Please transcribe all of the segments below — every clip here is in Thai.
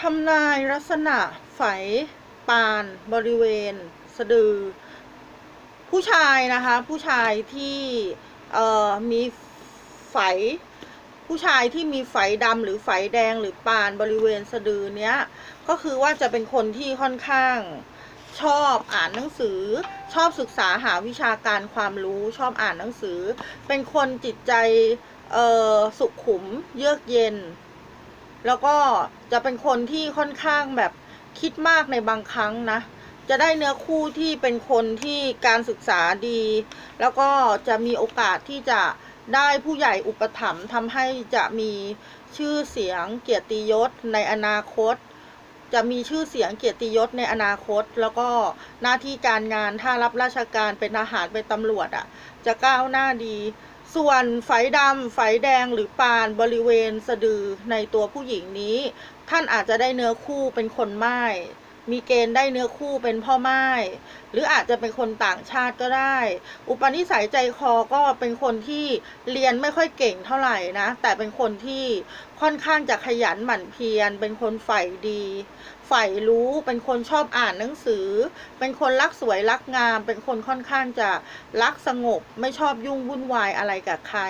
ทำนายลักษณะไฝปานบริเวณ สะดือ ผู้ชายนะคะ ผู้ชายที่เอ่อมีไฝผู้ชายที่มีไฝดำหรือไฝแดงหรือปานบริเวณสะดือเนี้ยก็คือว่าจะเป็นคนที่ค่อนข้างชอบอ่านหนังสือ ชอบศึกษาหาวิชาการความรู้ชอบอ่านหนังสือ เป็นคนจิตใจสุขุมเยือกเย็น แล้วก็จะเป็นคนที่ค่อนข้างแบบคิดมากในบางครั้งนะ จะได้เนื้อคู่ที่เป็นคนที่การศึกษาดี แล้วก็จะมีโอกาสที่จะได้ผู้ใหญ่อุปถัมภ์ทำให้จะมีชื่อเสียงเกียรติยศในอนาคต จะมีชื่อเสียงเกียรติยศในอนาคต แล้วก็หน้าที่การงานถ้ารับราชการเป็นทหารเป็นตำรวจอะ จะก้าวหน้าดี ส่วนไฝดำไฝแดงหรือปานบริเวณสะดือในตัวผู้หญิงนี้ ท่านอาจจะได้เนื้อคู่เป็นคนไม้มีเกณฑ์ได้เนื้อคู่เป็นพ่อไม้หรืออาจจะเป็นคนต่างชาติก็ได้ อุปนิสัยใจคอก็เป็นคนที่เรียนไม่ค่อยเก่งเท่าไหร่นะ แต่เป็นคนที่ ค่อนข้างจะขยันหมั่นเพียร เป็นคนใฝ่ดีใฝ่รู้ เป็นคนชอบอ่านหนังสือ เป็นคนรักสวยรักงาม เป็นคนค่อนข้างจะรักสงบ ไม่ชอบยุ่งวุ่นวายอะไรกับใคร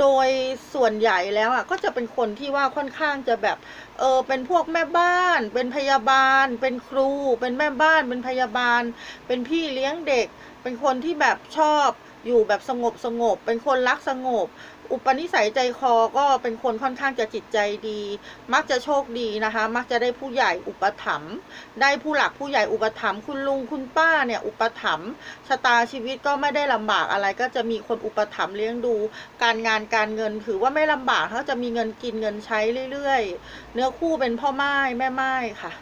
โดยส่วนใหญ่แล้วอะก็จะเป็นคนที่ว่าค่อนข้างจะแบบเออเป็นพวกแม่บ้าน เป็นพยาบาล เป็นครู เป็นแม่บ้าน เป็นพยาบาล เป็นพี่เลี้ยงเด็ก เป็นคนที่แบบชอบอยู่แบบสงบสงบ เป็นคนรักสงบ อุปนิสัยใจคอก็เป็นคนค่อนข้างจะจิตใจดี มักจะโชคดีนะคะ มักจะได้ผู้ใหญ่อุปถัมภ์ได้ผู้หลักผู้ใหญ่อุปถัมภ์คุณลุงคุณป้าเนี่ยอุปถัมภ์ชะตาชีวิตก็ไม่ได้ลำบากอะไร ก็จะมีคนอุปถัมภ์เลี้ยงดู การงานการเงินถือว่าไม่ลำบากเขาจะมีเงินกินเงินใช้เรื่อยๆ เนื้อคู่เป็นพ่อไม้แม่ไม้ค่ะ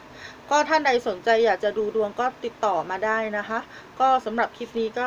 ก็ท่านใดสนใจอยากจะดูดวงก็ติดต่อมาได้นะคะ ก็สำหรับคลิปนี้ก็